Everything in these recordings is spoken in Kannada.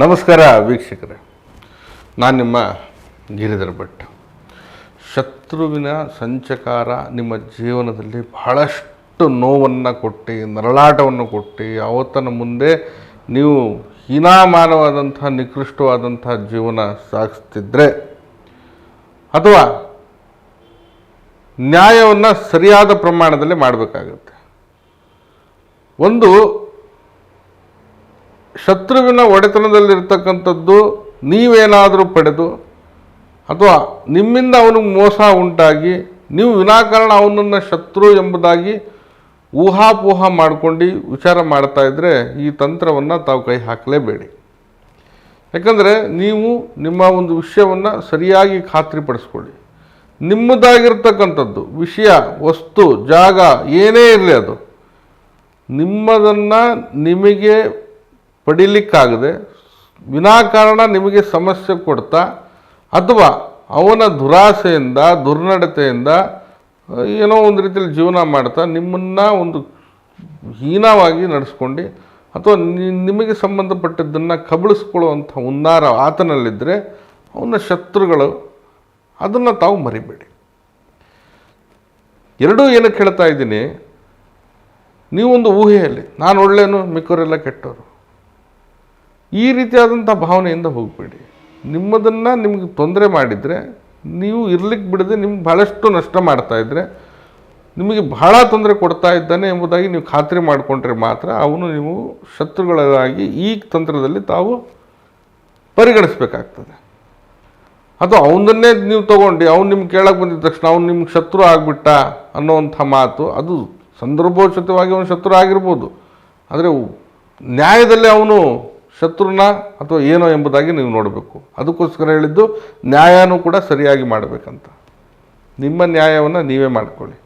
ನಮಸ್ಕಾರ ವೀಕ್ಷಕರೇ. ನಾನು ನಿಮ್ಮ ಗಿರಿಧರ್ ಭಟ್. ಶತ್ರುವಿನ ಸಂಚಕಾರ ನಿಮ್ಮ ಜೀವನದಲ್ಲಿ ಬಹಳಷ್ಟು ನೋವನ್ನು ಕೊಟ್ಟು, ನರಳಾಟವನ್ನು ಕೊಟ್ಟು ಅವತ್ತನ ಮುಂದೆ ನೀವು ಹೀನಾಮಾನವಾದಂಥ, ನಿಕೃಷ್ಟವಾದಂಥ ಜೀವನ ಸಾಗಿಸ್ತಿದ್ರೆ ಅಥವಾ ನ್ಯಾಯವನ್ನು ಸರಿಯಾದ ಪ್ರಮಾಣದಲ್ಲಿ ಮಾಡಬೇಕಾಗುತ್ತೆ. ಒಂದು ಶತ್ರುವಿನ ಒಡೆತನದಲ್ಲಿರ್ತಕ್ಕಂಥದ್ದು ನೀವೇನಾದರೂ ಪಡೆದು ಅಥವಾ ನಿಮ್ಮಿಂದ ಅವನಿಗೆ ಮೋಸ ಉಂಟಾಗಿ ನೀವು ವಿನಾಕಾರಣ ಅವನನ್ನು ಶತ್ರು ಎಂಬುದಾಗಿ ಊಹಾಪೋಹ ಮಾಡ್ಕೊಂಡು ವಿಚಾರ ಮಾಡ್ತಾ ಇದ್ದರೆ ಈ ತಂತ್ರವನ್ನು ತಾವು ಕೈ ಹಾಕಲೇಬೇಡಿ. ಯಾಕಂದರೆ ನೀವು ನಿಮ್ಮ ಒಂದು ವಿಷಯವನ್ನು ಸರಿಯಾಗಿ ಖಾತ್ರಿಪಡಿಸ್ಕೊಳ್ಳಿ. ನಿಮ್ಮದಾಗಿರ್ತಕ್ಕಂಥದ್ದು, ವಿಷಯ, ವಸ್ತು, ಜಾಗ ಏನೇ ಇರಲಿ ಅದು, ನಿಮ್ಮದನ್ನು ನಿಮಗೆ ಪಡಿಲಿಕ್ಕಾಗದೆ ವಿನಾಕಾರಣ ನಿಮಗೆ ಸಮಸ್ಯೆ ಕೊಡ್ತಾ ಅಥವಾ ಅವನ ದುರಾಸೆಯಿಂದ, ದುರ್ನಡತೆಯಿಂದ ಏನೋ ಒಂದು ರೀತಿಯಲ್ಲಿ ಜೀವನ ಮಾಡ್ತಾ ನಿಮ್ಮನ್ನು ಒಂದು ಹೀನವಾಗಿ ನಡೆಸ್ಕೊಂಡು ಅಥವಾ ನಿಮಗೆ ಸಂಬಂಧಪಟ್ಟಿದ್ದನ್ನು ಕಬಳಿಸ್ಕೊಳ್ಳುವಂಥ ಹುನ್ನಾರ ಆತನಲ್ಲಿದ್ದರೆ ಅವನ ಶತ್ರುಗಳು ಅದನ್ನು ತಾವು ಮರಿಬೇಡಿ. ಎರಡೂ ಏನಕ್ಕೆ ಹೇಳ್ತಾ ಇದ್ದೀನಿ, ನೀವೊಂದು ಊಹೆಯಲ್ಲಿ, ನಾನು ಒಳ್ಳೆಯನು, ಮಿಕ್ಕವರೆಲ್ಲ ಕೆಟ್ಟವರು. ಈ ರೀತಿಯಾದಂಥ ಭಾವನೆಯಿಂದ ಹೋಗಬೇಡಿ. ನಿಮ್ಮದನ್ನು ನಿಮಗೆ ತೊಂದರೆ ಮಾಡಿದರೆ, ನೀವು ಇರ್ಲಿಕ್ಕೆ ಬಿಡದೆ ನಿಮ್ಗೆ ಭಾಳಷ್ಟು ನಷ್ಟ ಮಾಡ್ತಾ ಇದ್ದರೆ ನಿಮಗೆ ಬಹಳ ತೊಂದರೆ ಕೊಡ್ತಾ ಇದ್ದಾನೆ ಎಂಬುದಾಗಿ ನೀವು ಖಾತ್ರಿ ಮಾಡಿಕೊಂಡ್ರೆ ಮಾತ್ರ ಅವನು ನೀವು ಶತ್ರುಗಳಾಗಿ ಈ ತಂತ್ರದಲ್ಲಿ ತಾವು ಪರಿಗಣಿಸಬೇಕಾಗ್ತದೆ. ಅದು ಅವನನ್ನೇ ನೀವು ತಗೊಂಡು, ಅವ್ನು ನಿಮ್ಗೆ ಕೇಳಕ್ಕೆ ಬಂದಿದ ತಕ್ಷಣ ಅವ್ನು ನಿಮ್ಗೆ ಶತ್ರು ಆಗಿಬಿಟ್ಟ ಅನ್ನೋವಂಥ ಮಾತು, ಅದು ಸಂದರ್ಭೋಚಿತವಾಗಿ ಅವನು ಶತ್ರು ಆಗಿರ್ಬೋದು. ಆದರೆ ನ್ಯಾಯದಲ್ಲಿ ಅವನು ಶತ್ರುನ ಅಥವಾ ಏನೋ ಎಂಬುದಾಗಿ ನೀವು ನೋಡಬೇಕು. ಅದಕ್ಕೋಸ್ಕರ ಹೇಳಿದ್ದು, ನ್ಯಾಯನೂ ಕೂಡ ಸರಿಯಾಗಿ ಮಾಡಬೇಕಂತ. ನಿಮ್ಮ ನ್ಯಾಯವನ್ನು ನೀವೇ ಮಾಡಿಕೊಳ್ಳಿ.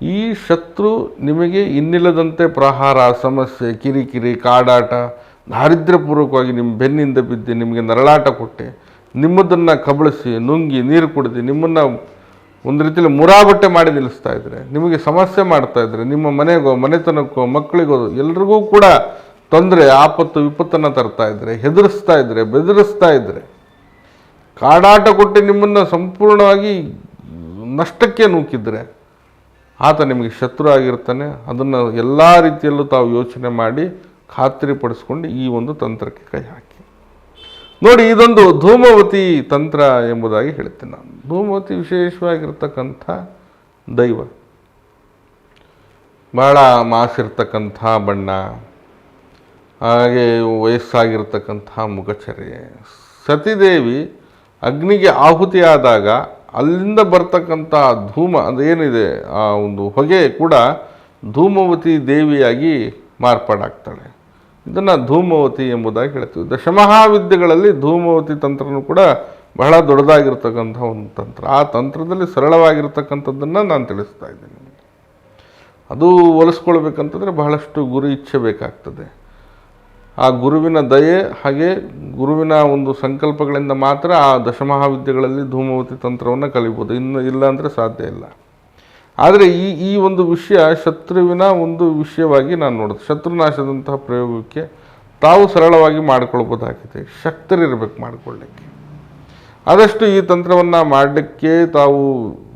ಈ ಶತ್ರು ನಿಮಗೆ ಇನ್ನಿಲ್ಲದಂತೆ ಪ್ರಹಾರ, ಸಮಸ್ಯೆ, ಕಿರಿಕಿರಿ, ಕಾಡಾಟ, ದಾರಿದ್ರ್ಯಪೂರ್ವಕವಾಗಿ ನಿಮ್ಮ ಬೆನ್ನಿಂದ ಬಿದ್ದು ನಿಮಗೆ ನರಳಾಟ ಕೊಟ್ಟೆ ನಿಮ್ಮದನ್ನು ಕಬಳಿಸಿ, ನುಂಗಿ, ನೀರು ಕುಡಿದು ನಿಮ್ಮನ್ನು ಒಂದು ರೀತಿಯಲ್ಲಿ ಮುರಾಬಟ್ಟೆ ಮಾಡಿ ನಿಲ್ಲಿಸ್ತಾ ಇದ್ದರೆ ನಿಮಗೆ ಸಮಸ್ಯೆ ಮಾಡ್ತಾ ಇದ್ದರೆ ನಿಮ್ಮ ಮನೆಗೋ, ಮನೆತನಕ್ಕೋ, ಮಕ್ಕಳಿಗೋ, ಎಲ್ರಿಗೂ ಕೂಡ ತೊಂದರೆ, ಆಪತ್ತು, ವಿಪತ್ತನ್ನು ತರ್ತಾ ಇದ್ದರೆ ಹೆದರಿಸ್ತಾ ಇದ್ದರೆ ಬೆದರಿಸ್ತಾ ಇದ್ದರೆ ಕಾಡಾಟ ಕೊಟ್ಟು ನಿಮ್ಮನ್ನು ಸಂಪೂರ್ಣವಾಗಿ ನಷ್ಟಕ್ಕೆ ನೂಕಿದ್ರೆ, ಆತ ನಿಮಗೆ ಶತ್ರು ಆಗಿರ್ತಾನೆ. ಅದನ್ನು ಎಲ್ಲ ರೀತಿಯಲ್ಲೂ ತಾವು ಯೋಚನೆ ಮಾಡಿ ಖಾತ್ರಿಪಡಿಸ್ಕೊಂಡು ಈ ಒಂದು ತಂತ್ರಕ್ಕೆ ಕೈ ಹಾಕಿ. ನೋಡಿ, ಇದೊಂದು ಧೂಮವತಿ ತಂತ್ರ ಎಂಬುದಾಗಿ ಹೇಳ್ತೇನೆ ನಾನು. ಧೂಮವತಿ ವಿಶೇಷವಾಗಿರ್ತಕ್ಕಂಥ ದೈವ. ಬಹಳ ಮಾಸಿರ್ತಕ್ಕಂಥ ಬಣ್ಣ. ಹಾಗೆ ವಯಸ್ಸಾಗಿರ್ತಕ್ಕಂತಹ ಮುಖಚರ್ಯ. ಸತಿದೇವಿ ಅಗ್ನಿಗೆ ಆಹುತಿಯಾದಾಗ ಅಲ್ಲಿಂದ ಬರ್ತಕ್ಕಂಥ ಧೂಮ, ಅದೇನಿದೆ, ಆ ಒಂದು ಹೊಗೆ ಕೂಡ ಧೂಮವತಿ ದೇವಿಯಾಗಿ ಮಾರ್ಪಾಡಾಗ್ತಾಳೆ. ಇದನ್ನು ಧೂಮವತಿ ಎಂಬುದಾಗಿ ಹೇಳ್ತೀವಿ. ದಶಮಹಾವಿದ್ಯೆಗಳಲ್ಲಿ ಧೂಮವತಿ ತಂತ್ರನೂ ಕೂಡ ಬಹಳ ದೊಡ್ಡದಾಗಿರ್ತಕ್ಕಂಥ ಒಂದು ತಂತ್ರ. ಆ ತಂತ್ರದಲ್ಲಿ ಸರಳವಾಗಿರ್ತಕ್ಕಂಥದ್ದನ್ನು ನಾನು ತಿಳಿಸ್ತಾ ಇದ್ದೀನಿ. ಅದು ಹೊಲಿಸ್ಕೊಳ್ಬೇಕಂತಂದರೆ ಬಹಳಷ್ಟು ಗುರು ಇಚ್ಛೆ ಬೇಕಾಗ್ತದೆ. ಆ ಗುರುವಿನ ದಯೆ ಹಾಗೆ ಗುರುವಿನ ಒಂದು ಸಂಕಲ್ಪಗಳಿಂದ ಮಾತ್ರ ಆ ದಶಮಹಾವಿದ್ಯೆಗಳಲ್ಲಿ ಧೂಮವತಿ ತಂತ್ರವನ್ನು ಕಲಿಬೋದು. ಇನ್ನು ಇಲ್ಲ ಅಂದರೆ ಸಾಧ್ಯ ಇಲ್ಲ. ಆದರೆ ಈ ಈ ಒಂದು ವಿಷಯ ಶತ್ರುವಿನ ಒಂದು ವಿಷಯವಾಗಿ ನಾನು ನೋಡೋದು. ಶತ್ರುನಾಶದಂತಹ ಪ್ರಯೋಗಕ್ಕೆ ತಾವು ಸರಳವಾಗಿ ಮಾಡಿಕೊಳ್ಬೋದಾಗಿದೆ ಶಕ್ತರಿರಬೇಕು ಮಾಡಿಕೊಳ್ಳಿಕ್ಕೆ. ಆದಷ್ಟು ಈ ತಂತ್ರವನ್ನು ಮಾಡಲಿಕ್ಕೆ ತಾವು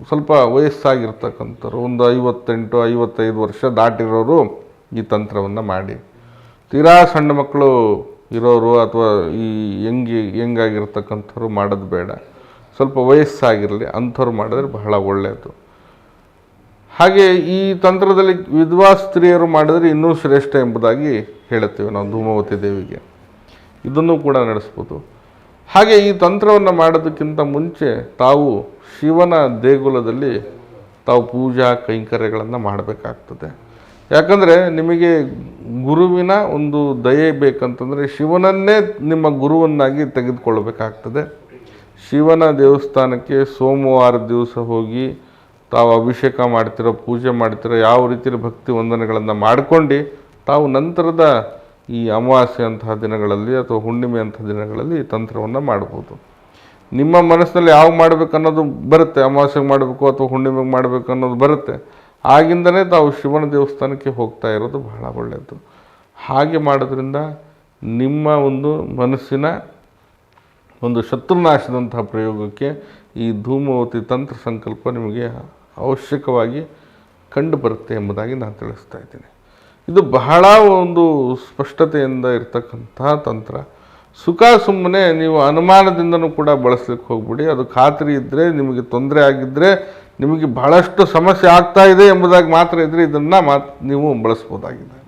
ಸ್ವಲ್ಪ ವಯಸ್ಸಾಗಿರ್ತಕ್ಕಂಥವ್ರು, ಒಂದು ಐವತ್ತೆಂಟು, ಐವತ್ತೈದು ವರ್ಷ ದಾಟಿರೋರು ಈ ತಂತ್ರವನ್ನು ಮಾಡಿ. ತೀರಾ ಸಣ್ಣ ಮಕ್ಕಳು ಇರೋರು ಅಥವಾ ಈ ಹೆಂಗಿ ಹೆಂಗಾಗಿರ್ತಕ್ಕಂಥವ್ರು ಮಾಡೋದು ಬೇಡ. ಸ್ವಲ್ಪ ವಯಸ್ಸಾಗಿರಲಿ ಅಂಥವ್ರು ಮಾಡಿದ್ರೆ ಬಹಳ ಒಳ್ಳೆಯದು. ಹಾಗೆ ಈ ತಂತ್ರದಲ್ಲಿ ವಿಧವಾ ಸ್ತ್ರೀಯರು ಮಾಡಿದರೆ ಇನ್ನೂ ಶ್ರೇಷ್ಠ ಎಂಬುದಾಗಿ ಹೇಳುತ್ತೇವೆ ನಾವು ಧೂಮವತಿ ದೇವಿಗೆ. ಇದನ್ನು ಕೂಡ ನಡೆಸ್ಬೋದು. ಹಾಗೆ ಈ ತಂತ್ರವನ್ನು ಮಾಡೋದಕ್ಕಿಂತ ಮುಂಚೆ ತಾವು ಶಿವನ ದೇಗುಲದಲ್ಲಿ ತಾವು ಪೂಜಾ ಕೈಂಕರ್ಯಗಳನ್ನು ಮಾಡಬೇಕಾಗ್ತದೆ. ಯಾಕಂದರೆ ನಿಮಗೆ ಗುರುವಿನ ಒಂದು ದಯೆ ಬೇಕಂತಂದರೆ ಶಿವನನ್ನೇ ನಿಮ್ಮ ಗುರುವನ್ನಾಗಿ ತೆಗೆದುಕೊಳ್ಬೇಕಾಗ್ತದೆ ಶಿವನ ದೇವಸ್ಥಾನಕ್ಕೆ ಸೋಮವಾರ ದಿವಸ ಹೋಗಿ ತಾವು ಅಭಿಷೇಕ ಮಾಡ್ತಿರೋ, ಪೂಜೆ ಮಾಡ್ತಿರೋ, ಯಾವ ರೀತಿಯ ಭಕ್ತಿ ವಂದನೆಗಳನ್ನು ಮಾಡ್ಕೊಂಡು ತಾವು ನಂತರದ ಈ ಅಮಾವಾಸ್ಯೆ ಅಂತಹ ದಿನಗಳಲ್ಲಿ ಅಥವಾ ಹುಣ್ಣಿಮೆ ಅಂತಹ ದಿನಗಳಲ್ಲಿ ಈ ತಂತ್ರವನ್ನು ಮಾಡ್ಬೋದು ನಿಮ್ಮ ಮನಸ್ಸಿನಲ್ಲಿ ಯಾವಾಗ ಮಾಡಬೇಕು ಅನ್ನೋದು ಬರುತ್ತೆ. ಅಮಾವಾಸ್ಯೆಗೆ ಮಾಡಬೇಕು ಅಥವಾ ಹುಣ್ಣಿಮೆಗೆ ಮಾಡಬೇಕು ಅನ್ನೋದು ಬರುತ್ತೆ. ಆಗಿಂದನೇ ತಾವು ಶಿವನ ದೇವಸ್ಥಾನಕ್ಕೆ ಹೋಗ್ತಾ ಇರೋದು ಬಹಳ ಒಳ್ಳೆಯದು. ಹಾಗೆ ಮಾಡೋದ್ರಿಂದ ನಿಮ್ಮ ಒಂದು ಮನಸ್ಸಿನ ಒಂದು ಶತ್ರುನಾಶದಂತಹ ಪ್ರಯೋಗಕ್ಕೆ ಈ ಧೂಮವತಿ ತಂತ್ರ ಸಂಕಲ್ಪ ನಿಮಗೆ ಅವಶ್ಯಕವಾಗಿ ಕಂಡು ಬರುತ್ತೆ ಎಂಬುದಾಗಿ ನಾನು ತಿಳಿಸ್ತಾ ಇದ್ದೀನಿ. ಇದು ಬಹಳ ಒಂದು ಸ್ಪಷ್ಟತೆಯಿಂದ ಇರತಕ್ಕಂತಹ ತಂತ್ರ. ಸುಖ ಸುಮ್ಮನೆ ನೀವು ಅನುಮಾನದಿಂದನೂ ಕೂಡ ಬಳಸಲಿಕ್ಕೆ ಹೋಗ್ಬಿಡಿ. ಅದು ಖಾತ್ರಿ ಇದ್ದರೆ ನಿಮಗೆ ತೊಂದರೆ ಆಗಿದ್ದರೆ ನಿಮಗೆ ಬಹಳಷ್ಟು ಸಮಸ್ಯೆ ಆಗ್ತಾ ಇದೆ ಎಂಬುದಾಗಿ ಮಾತ್ರ ಇದ್ದರೆ ಇದನ್ನು ಮಾತು ನೀವು ಬಳಸ್ಬೋದಾಗಿದೆ.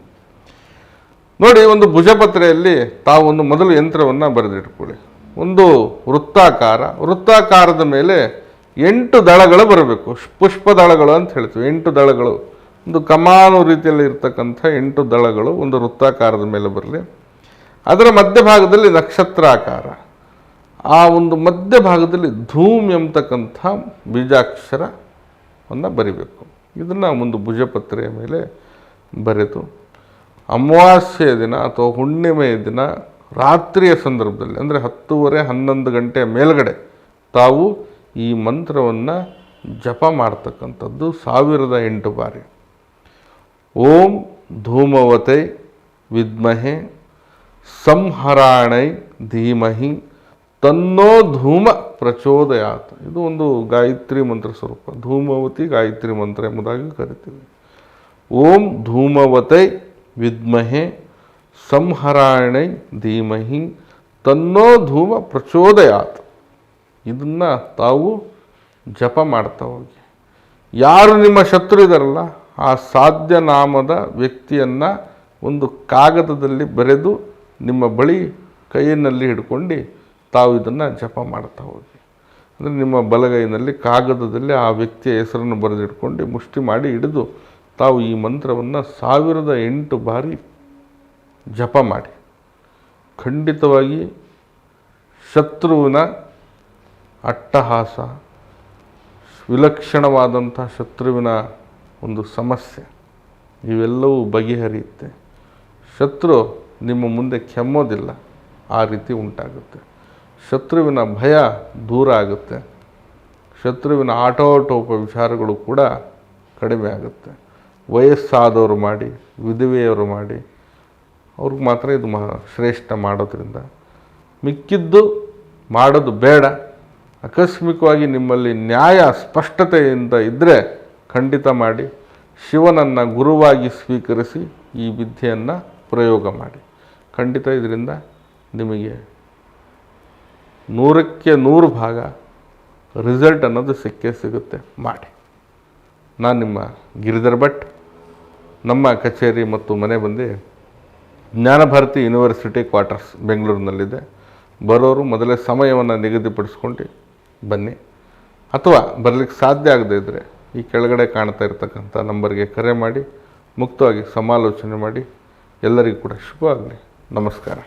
ನೋಡಿ, ಒಂದು ಭುಜಪತ್ರೆಯಲ್ಲಿ ತಾವು ಒಂದು ಮೊದಲು ಯಂತ್ರವನ್ನು ಬರೆದಿಟ್ಕೊಳ್ಳಿ. ಒಂದು ವೃತ್ತಾಕಾರ. ವೃತ್ತಾಕಾರದ ಮೇಲೆ ಎಂಟು ದಳಗಳು ಬರಬೇಕು. ಪುಷ್ಪ ದಳಗಳು ಅಂತ ಹೇಳ್ತೀವಿ. ಎಂಟು ದಳಗಳು. ಒಂದು ಕಮಾನು ರೀತಿಯಲ್ಲಿ ಇರ್ತಕ್ಕಂಥ ಎಂಟು ದಳಗಳು ಒಂದು ವೃತ್ತಾಕಾರದ ಮೇಲೆ ಬರಲಿ. ಅದರ ಮಧ್ಯಭಾಗದಲ್ಲಿ ನಕ್ಷತ್ರಾಕಾರ. ಆ ಒಂದು ಮಧ್ಯಭಾಗದಲ್ಲಿ ಧೂಮ್ ಎಂಬತಕ್ಕಂಥ ಬೀಜಾಕ್ಷರವನ್ನು ಬರಿಬೇಕು. ಇದನ್ನು ಒಂದು ಭುಜಪತ್ರೆಯ ಮೇಲೆ ಬರೆದು, ಅಮಾವಾಸ್ಯೆಯ ದಿನ ಅಥವಾ ಹುಣ್ಣಿಮೆಯ ದಿನ ರಾತ್ರಿಯ ಸಂದರ್ಭದಲ್ಲಿ, ಅಂದರೆ ಹತ್ತೂವರೆ ಹನ್ನೊಂದು ಗಂಟೆಯ ಮೇಲ್ಗಡೆ ತಾವು ಈ ಮಂತ್ರವನ್ನು ಜಪ ಮಾಡ್ತಕ್ಕಂಥದ್ದು ಸಾವಿರದ ಎಂಟು ಬಾರಿ. ಓಂ ಧೂಮವತೆ ವಿದ್ಮಹೆ ಸಂಹರಾಣೈ ಧೀಮಹಿ ತನ್ನೋ ಧೂಮ ಪ್ರಚೋದಯಾತ್. ಇದು ಒಂದು ಗಾಯತ್ರಿ ಮಂತ್ರ ಸ್ವರೂಪ. ಧೂಮವತಿ ಗಾಯತ್ರಿ ಮಂತ್ರ ಎಂಬುದಾಗಿ ಕರಿತೀವಿ. ಓಂ ಧೂಮವತೈ ವಿದ್ಮಹೆ ಸಂಹರಾಯಣೈ ಧೀಮಹಿ ತನ್ನೋ ಧೂಮ ಪ್ರಚೋದಯಾತ್. ಇದನ್ನು ತಾವು ಜಪ ಮಾಡ್ತಾ ಹೋಗಿ. ಯಾರು ನಿಮ್ಮ ಶತ್ರು ಇದಾರಲ್ಲ, ಆ ಸಾಧ್ಯ ನಾಮದ ವ್ಯಕ್ತಿಯನ್ನು ಒಂದು ಕಾಗದದಲ್ಲಿ ಬರೆದು ನಿಮ್ಮ ಬಳಿ ಕೈಯಲ್ಲಿ ಹಿಡ್ಕೊಂಡು ತಾವು ಇದನ್ನು ಜಪ ಮಾಡ್ತಾ ಹೋಗಿ. ಅಂದರೆ ನಿಮ್ಮ ಬಲಗೈನಲ್ಲಿ ಕಾಗದದಲ್ಲಿ ಆ ವ್ಯಕ್ತಿಯ ಹೆಸರನ್ನು ಬರೆದಿಟ್ಕೊಂಡು ಮುಷ್ಟಿ ಮಾಡಿ ಹಿಡಿದು ತಾವು ಈ ಮಂತ್ರವನ್ನು ಸಾವಿರದ ಎಂಟು ಬಾರಿ ಜಪ ಮಾಡಿ. ಖಂಡಿತವಾಗಿ ಶತ್ರುವಿನ ಅಟ್ಟಹಾಸ, ವಿಲಕ್ಷಣವಾದಂಥ ಶತ್ರುವಿನ ಒಂದು ಸಮಸ್ಯೆ, ಇವೆಲ್ಲವೂ ಬಗೆಹರಿಯುತ್ತೆ. ಶತ್ರು ನಿಮ್ಮ ಮುಂದೆ ಕೆಮ್ಮೋದಿಲ್ಲ, ಆ ರೀತಿ ಉಂಟಾಗುತ್ತೆ. ಶತ್ರುವಿನ ಭಯ ದೂರ ಆಗುತ್ತೆ. ಶತ್ರುವಿನ ಆಟೋಟೋಪ ವಿಚಾರಗಳು ಕೂಡ ಕಡಿಮೆ ಆಗುತ್ತೆ. ವಯಸ್ಸಾದವರು ಮಾಡಿ, ವಿಧವೆಯವರು ಮಾಡಿ, ಅವ್ರಿಗೆ ಮಾತ್ರ ಇದು ಮಾ ಶ್ರೇಷ್ಠ ಮಾಡೋದ್ರಿಂದ. ಮಿಕ್ಕಿದ್ದು ಮಾಡೋದು ಬೇಡ. ಆಕಸ್ಮಿಕವಾಗಿ ನಿಮ್ಮಲ್ಲಿ ನ್ಯಾಯ, ಸ್ಪಷ್ಟತೆಯಿಂದ ಇದ್ದರೆ ಖಂಡಿತ ಮಾಡಿ, ಶಿವನನ್ನು ಗುರುವಾಗಿ ಸ್ವೀಕರಿಸಿ ಈ ವಿದ್ಯೆಯನ್ನು ಪ್ರಯೋಗ ಮಾಡಿ. ಖಂಡಿತ ಇದರಿಂದ ನಿಮಗೆ ನೂರಕ್ಕೆ ನೂರು ಭಾಗ ರಿಸಲ್ಟ್ ಅನ್ನೋದು ಸಿಕ್ಕೇ ಸಿಗುತ್ತೆ. ಮಾಡಿ. ನಾನು ನಿಮ್ಮ ಗಿರಿಧರ್ ಭಟ್, ನಮ್ಮ ಕಚೇರಿ ಮತ್ತು ಮನೆ ಬಂದು ಜ್ಞಾನಭಾರತಿ ಯೂನಿವರ್ಸಿಟಿ ಕ್ವಾರ್ಟರ್ಸ್ ಬೆಂಗಳೂರಿನಲ್ಲಿದೆ. ಬರೋರು ಮೊದಲೇ ಸಮಯವನ್ನು ನಿಗದಿಪಡಿಸ್ಕೊಂಡು ಬನ್ನಿ. ಅಥವಾ ಬರಲಿಕ್ಕೆ ಸಾಧ್ಯ ಆಗದೇ ಇದ್ದರೆ ಈ ಕೆಳಗಡೆ ಕಾಣ್ತಾ ಇರತಕ್ಕಂಥ ನಂಬರ್ಗೆ ಕರೆ ಮಾಡಿ, ಮುಕ್ತವಾಗಿ ಸಮಾಲೋಚನೆ ಮಾಡಿ. ಎಲ್ಲರಿಗೂ ಕೂಡ ಶುಭವಾಗಲಿ. ನಮಸ್ಕಾರ.